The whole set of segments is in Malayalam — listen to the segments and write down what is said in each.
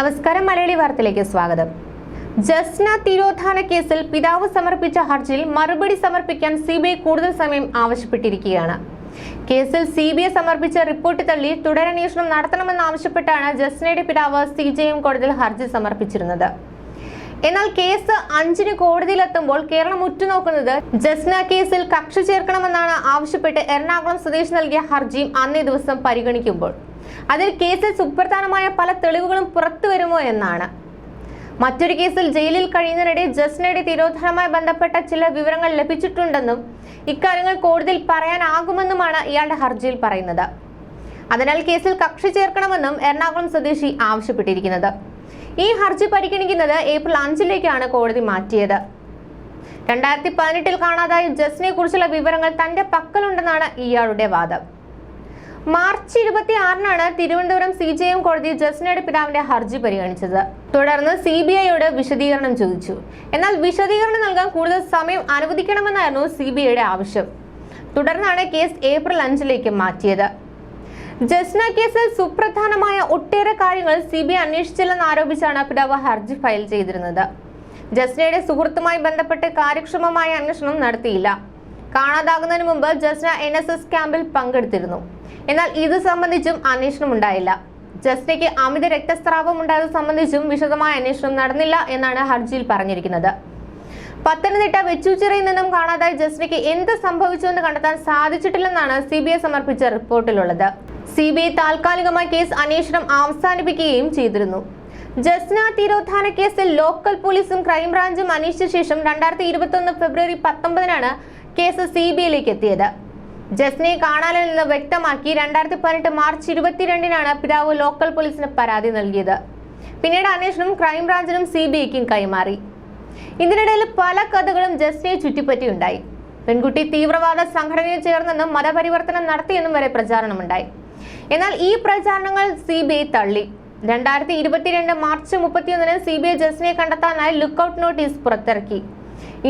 നമസ്കാരം മലയാളി വാർത്തയിലേക്ക് സ്വാഗതം. ജസ്ന തിരോധാന കേസിൽ പിതാവ് സമർപ്പിച്ച ഹർജിയിൽ മറുപടി സമർപ്പിക്കാൻ സി ബി ഐ കൂടുതൽ സമയം ആവശ്യപ്പെട്ടിരിക്കുകയാണ്. കേസിൽ സി ബി ഐ സമർപ്പിച്ച റിപ്പോർട്ട് തള്ളി തുടരന്വേഷണം നടത്തണമെന്നാവശ്യപ്പെട്ടാണ് ജസ്നയുടെ പിതാവ് സി ജെ എം കോടതിയിൽ ഹർജി സമർപ്പിച്ചിരുന്നത്. എന്നാൽ കേസ് അഞ്ചിന് കോടതിയിലെത്തുമ്പോൾ കേരളം ഉറ്റുനോക്കുന്നത് ജസ്ന കേസിൽ കക്ഷി ചേർക്കണമെന്നാണ് ആവശ്യപ്പെട്ട് എറണാകുളം സ്വദേശി നൽകിയ ഹർജിയും അന്നേ ദിവസം പരിഗണിക്കുമ്പോൾ. അതിൽ കേസിൽ സുപ്രധാനമായ പല തെളിവുകളും പുറത്തു വരുമോ എന്നാണ്. മറ്റൊരു കേസിൽ ജയിലിൽ കഴിയുന്നതിനിടെ ജസ്നയുടെ തിരോധനവുമായി ബന്ധപ്പെട്ട ചില വിവരങ്ങൾ ലഭിച്ചിട്ടുണ്ടെന്നും ഇക്കാര്യങ്ങൾ കോടതിയിൽ പറയാനാകുമെന്നുമാണ് ഇയാളുടെ ഹർജിയിൽ പറയുന്നത്. അതിനാൽ കേസിൽ കക്ഷി ചേർക്കണമെന്നും എറണാകുളം സ്വദേശി ആവശ്യപ്പെട്ടിരിക്കുന്നത്. ഈ ഹർജി പരിഗണിക്കുന്നത് ഏപ്രിൽ അഞ്ചിലേക്കാണ് കോടതി മാറ്റിയത്. രണ്ടായിരത്തി പതിനെട്ടിൽ കാണാതായ ജസ്നയെ കുറിച്ചുള്ള വിവരങ്ങൾ തന്റെ പക്കലുണ്ടെന്നാണ് ഇയാളുടെ വാദം. മാർച്ച് ഇരുപത്തി ആറിനാണ് തിരുവനന്തപുരം സി ജെ എം കോടതി ജസ്നയുടെ പിതാവിന്റെ ഹർജി പരിഗണിച്ചത്. തുടർന്ന് സി ബി ഐയോട് വിശദീകരണം ചോദിച്ചു. എന്നാൽ വിശദീകരണം നൽകാൻ കൂടുതൽ സമയം അനുവദിക്കണമെന്നായിരുന്നു സി ബി ഐയുടെ ആവശ്യം. തുടർന്നാണ് കേസ് ഏപ്രിൽ അഞ്ചിലേക്ക് മാറ്റിയത്. ജസ്ന കേസിൽ സുപ്രധാനമായ ഒട്ടേറെ കാര്യങ്ങൾ സി ബി ഐ അന്വേഷിച്ചില്ലെന്ന് ആരോപിച്ചാണ് പിതാവ് ഹർജി ഫയൽ ചെയ്തിരുന്നത്. ജസ്നയുടെ സുഹൃത്തുമായി ബന്ധപ്പെട്ട് കാര്യക്ഷമമായ അന്വേഷണം നടത്തിയില്ല. കാണാതാകുന്നതിന് മുമ്പ് ജസ്ന എൻ എസ് എസ് ക്യാമ്പിൽ പങ്കെടുത്തിരുന്നു. എന്നാൽ ഇത് സംബന്ധിച്ചും അന്വേഷണം ഉണ്ടായില്ല. ജസ്നയ്ക്ക് അമിത രക്തസ്രാവം ഉണ്ടായത് സംബന്ധിച്ചും വിശദമായ അന്വേഷണം നടന്നില്ല എന്നാണ് ഹർജിയിൽ പറഞ്ഞിരിക്കുന്നത്. പത്തനംതിട്ട വെച്ചൂച്ചിറയിൽ നിന്നും കാണാതായ ജസ്നയ്ക്ക് എന്ത് സംഭവിച്ചുവെന്ന് കണ്ടെത്താൻ സാധിച്ചിട്ടില്ലെന്നാണ് സി ബി ഐ സമർപ്പിച്ച റിപ്പോർട്ടിലുള്ളത്. സി ബി ഐ താൽക്കാലികമായി കേസ് അന്വേഷണം അവസാനിപ്പിക്കുകയും ചെയ്തിരുന്നു. ജസ്ന തിരോധാന കേസിൽ ലോക്കൽ പോലീസും ക്രൈംബ്രാഞ്ചും അന്വേഷിച്ച ശേഷം രണ്ടായിരത്തി ഇരുപത്തൊന്ന് ഫെബ്രുവരി പത്തൊമ്പതിനാണ് കേസ് സി ബി ഐയിലേക്ക് എത്തിയത്. ജസ്നയെ നിന്ന് വ്യക്തമാക്കി രണ്ടായിരത്തി പതിനെട്ട് മാർച്ച് ഇരുപത്തിരണ്ടിനാണ് പിതാവ് ലോക്കൽ പോലീസിന് പരാതി നൽകിയത്. പിന്നീട് അന്വേഷണം ക്രൈംബ്രാഞ്ചിനും സി ബി ഐക്കും കൈമാറി. ഇതിനിടയിൽ പല കഥകളും ജസ്നയെ ചുറ്റിപ്പറ്റിയുണ്ടായി. പെൺകുട്ടി തീവ്രവാദ സംഘടനയിൽ ചേർന്നെന്നും മതപരിവർത്തനം നടത്തിയെന്നും വരെ പ്രചാരണമുണ്ടായി. എന്നാൽ ഈ പ്രചാരണങ്ങൾ സി ബി ഐ തള്ളി. രണ്ടായിരത്തി ഇരുപത്തിരണ്ട് മാർച്ച് മുപ്പത്തിയൊന്നിന് സി ബി ഐ ജസ്റ്റിനെ കണ്ടെത്താനായി ലുക്കൌട്ട് നോട്ടീസ് പുറത്തിറക്കി.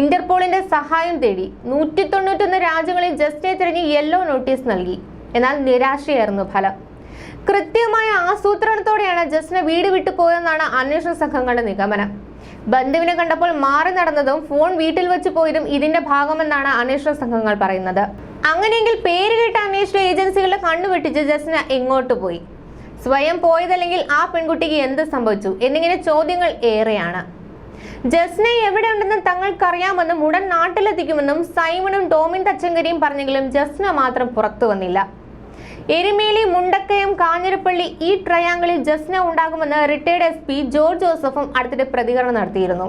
ഇന്റർപോളിന്റെ സഹായം തേടി നൂറ്റി തൊണ്ണൂറ്റൊന്ന് രാജ്യങ്ങളിൽ ജസ്റ്റിനെ തിരഞ്ഞ് യെല്ലോ നോട്ടീസ് നൽകി. എന്നാൽ നിരാശയായിരുന്നു ഫലം. കൃത്യമായ ആസൂത്രണത്തോടെയാണ് ജസ്റ്റിനെ വീട് വിട്ടു പോയതെന്നാണ് അന്വേഷണ സംഘങ്ങളുടെ നിഗമനം. ബന്ധുവിനെ കണ്ടപ്പോൾ മാറി നടന്നതും ഫോൺ വീട്ടിൽ വെച്ച് പോയതും ഇതിന്റെ ഭാഗമെന്നാണ് അന്വേഷണ സംഘങ്ങൾ പറയുന്നത്. അങ്ങനെയെങ്കിൽ പേര് കേട്ട അന്വേഷണ ഏജൻസികളുടെ കണ്ണുവെട്ടിച്ച് ജസ്ന എങ്ങോട്ട് പോയി? സ്വയം പോയതല്ലെങ്കിൽ ആ പെൺകുട്ടിക്ക് എന്ത് സംഭവിച്ചു? എന്നിങ്ങനെ ചോദ്യങ്ങൾ ഏറെയാണ്. ജസ്ന എവിടെയുണ്ടെന്ന് തങ്ങൾക്കറിയാമെന്നും ഉടൻ നാട്ടിലെത്തിക്കുമെന്നും സൈമണും ടോമിൻ തച്ചങ്കരിയും പറഞ്ഞെങ്കിലും ജസ്ന മാത്രം പുറത്തു വന്നില്ല. എരുമേലി മുണ്ടക്കയം കാഞ്ഞിരപ്പള്ളി ഈ ട്രയാങ്കിളിൽ ജസ്ന ഉണ്ടാകുമെന്ന് റിട്ടയർഡ് എസ് പി ജോർജ് ജോസഫും അടുത്തിടെ പ്രതികരണം നടത്തിയിരുന്നു.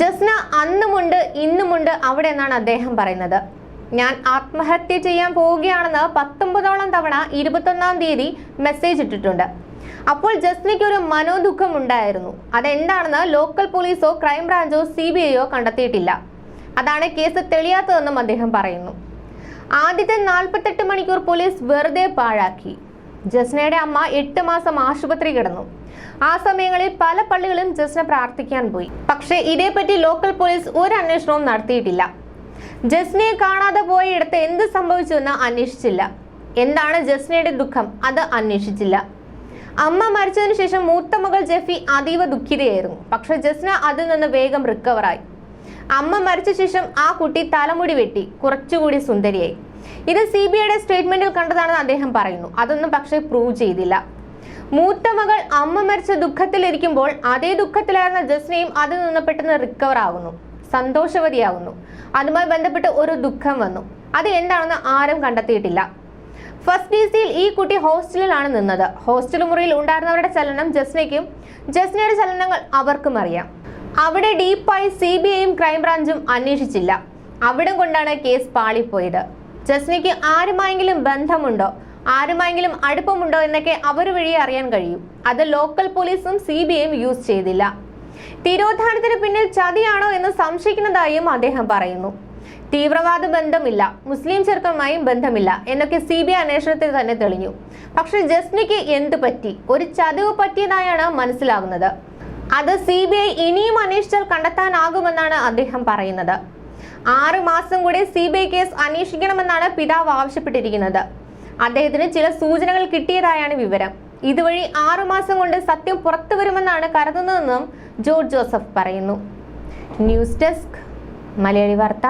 ജസ്ന അന്നുമുണ്ട് ഇന്നുമുണ്ട് അവിടെ എന്നാണ് അദ്ദേഹം പറയുന്നത്. ഞാൻ ആത്മഹത്യ ചെയ്യാൻ പോവുകയാണെന്ന് പത്തൊമ്പതോളം തവണ ഇരുപത്തൊന്നാം തീയതി മെസ്സേജ് ഇട്ടിട്ടുണ്ട്. അപ്പോൾ ജസ്നയ്ക്ക് ഒരു മനോദുഃഖം ഉണ്ടായിരുന്നു. അതെന്താണെന്ന് ലോക്കൽ പോലീസോ ക്രൈംബ്രാഞ്ചോ സി ബി ഐയോ കണ്ടെത്തിയിട്ടില്ല. അതാണ് കേസ് തെളിയാത്തതെന്നും അദ്ദേഹം പറയുന്നു. ആദ്യത്തെ നാൽപ്പത്തെട്ട് മണിക്കൂർ പോലീസ് വെറുതെ പാഴാക്കി. ജസ്നയുടെ അമ്മ എട്ട് മാസം ആശുപത്രി കിടന്നു. ആ സമയങ്ങളിൽ പല പള്ളികളും ജസ്ന പ്രാർത്ഥിക്കാൻ പോയി. പക്ഷേ ഇതേപ്പറ്റി ലോക്കൽ പോലീസ് ഒരു അന്വേഷണവും നടത്തിയിട്ടില്ല. ജസ്നയെ കാണാതെ പോയിടത്ത് എന്ത് സംഭവിച്ചുവെന്ന് അന്വേഷിച്ചില്ല. എന്താണ് ജസ്നയുടെ ദുഃഖം? അത് അന്വേഷിച്ചില്ല. അമ്മ മരിച്ചതിന് ശേഷം മൂത്ത മകൾ ജെഫി അതീവ ദുഃഖിതയായിരുന്നു. പക്ഷെ ജസ്ന അതിൽ നിന്ന് വേഗം റിക്കവറായി അമ്മ മരിച്ച ശേഷം ആ കുട്ടി തലമുടി വെട്ടി കുറച്ചുകൂടി സുന്ദരിയായി. ഇത് സി ബി ഐയുടെ സ്റ്റേറ്റ്മെന്റിൽ കണ്ടതാണെന്ന് അദ്ദേഹം പറയുന്നു. അതൊന്നും പക്ഷെ പ്രൂവ് ചെയ്തില്ല. മൂത്ത മകൾ അമ്മ മരിച്ച ദുഃഖത്തിലിരിക്കുമ്പോൾ അതേ ദുഃഖത്തിലായിരുന്ന ജസ്നയും അതിൽ നിന്ന് പെട്ടെന്ന് റിക്കവർ ആകുന്നു സന്തോഷവതിയാകുന്നു അതുമായി ബന്ധപ്പെട്ട് ഒരു ദുഃഖം വന്നു. അത് എന്താണെന്ന് ആരും കണ്ടെത്തിയിട്ടില്ല. ഫസ്റ്റ് ഡി സിയിൽ ഈ കുട്ടി ഹോസ്റ്റലിലാണ് നിന്നത്. ഹോസ്റ്റൽ മുറിയിൽ ഉണ്ടായിരുന്നവരുടെ ചലനം ജസ്നയ്ക്കും ജസ്നയുടെ ചലനങ്ങൾ അവർക്കും അറിയാം. അവിടെ ഡീപ്പായി സി ബി ഐയും ക്രൈംബ്രാഞ്ചും അന്വേഷിച്ചില്ല. അവിടെ കൊണ്ടാണ് കേസ് പാളിപ്പോയത്. ജസ്നയ്ക്ക് ആരുമായെങ്കിലും ബന്ധമുണ്ടോ? ആരുമായെങ്കിലും അടുപ്പമുണ്ടോ എന്നൊക്കെ അവർ വഴി അറിയാൻ കഴിയും. അത് ലോക്കൽ പോലീസും സി ബി ഐയും യൂസ് ചെയ്തില്ല. തിരോധാനത്തിന് പിന്നിൽ ചതിയാണോ എന്ന് സംശയിക്കുന്നതായും അദ്ദേഹം പറയുന്നു. തീവ്രവാദ ബന്ധമില്ല മുസ്ലിം ചെറുക്കനുമായും ബന്ധമില്ല എന്നൊക്കെ സി ബി ഐ അന്വേഷണത്തിൽ തന്നെ തെളിഞ്ഞു. പക്ഷെ ജസ്നിക്ക് എന്ത് പറ്റി? ഒരു ചതിവ് പറ്റിയതായാണ് മനസ്സിലാകുന്നത്. അത് സി ബി ഐ ഇനിയും അന്വേഷിച്ചാൽ കണ്ടെത്താനാകുമെന്നാണ് അദ്ദേഹം പറയുന്നത്. ആറ് മാസം കൂടി സി ബി ഐ കേസ് അന്വേഷിക്കണമെന്നാണ് പിതാവ് ആവശ്യപ്പെട്ടിരിക്കുന്നത്. അദ്ദേഹത്തിന് ചില സൂചനകൾ കിട്ടിയതായാണ് വിവരം. ഇതുവഴി ആറു മാസം കൊണ്ട് സത്യം പുറത്തു വരുമെന്നാണ് കരുതുന്നതെന്നും ജോർജ് ജോസഫ് പറയുന്നു. ന്യൂസ് ഡെസ്ക് മലയാളി വാർത്ത.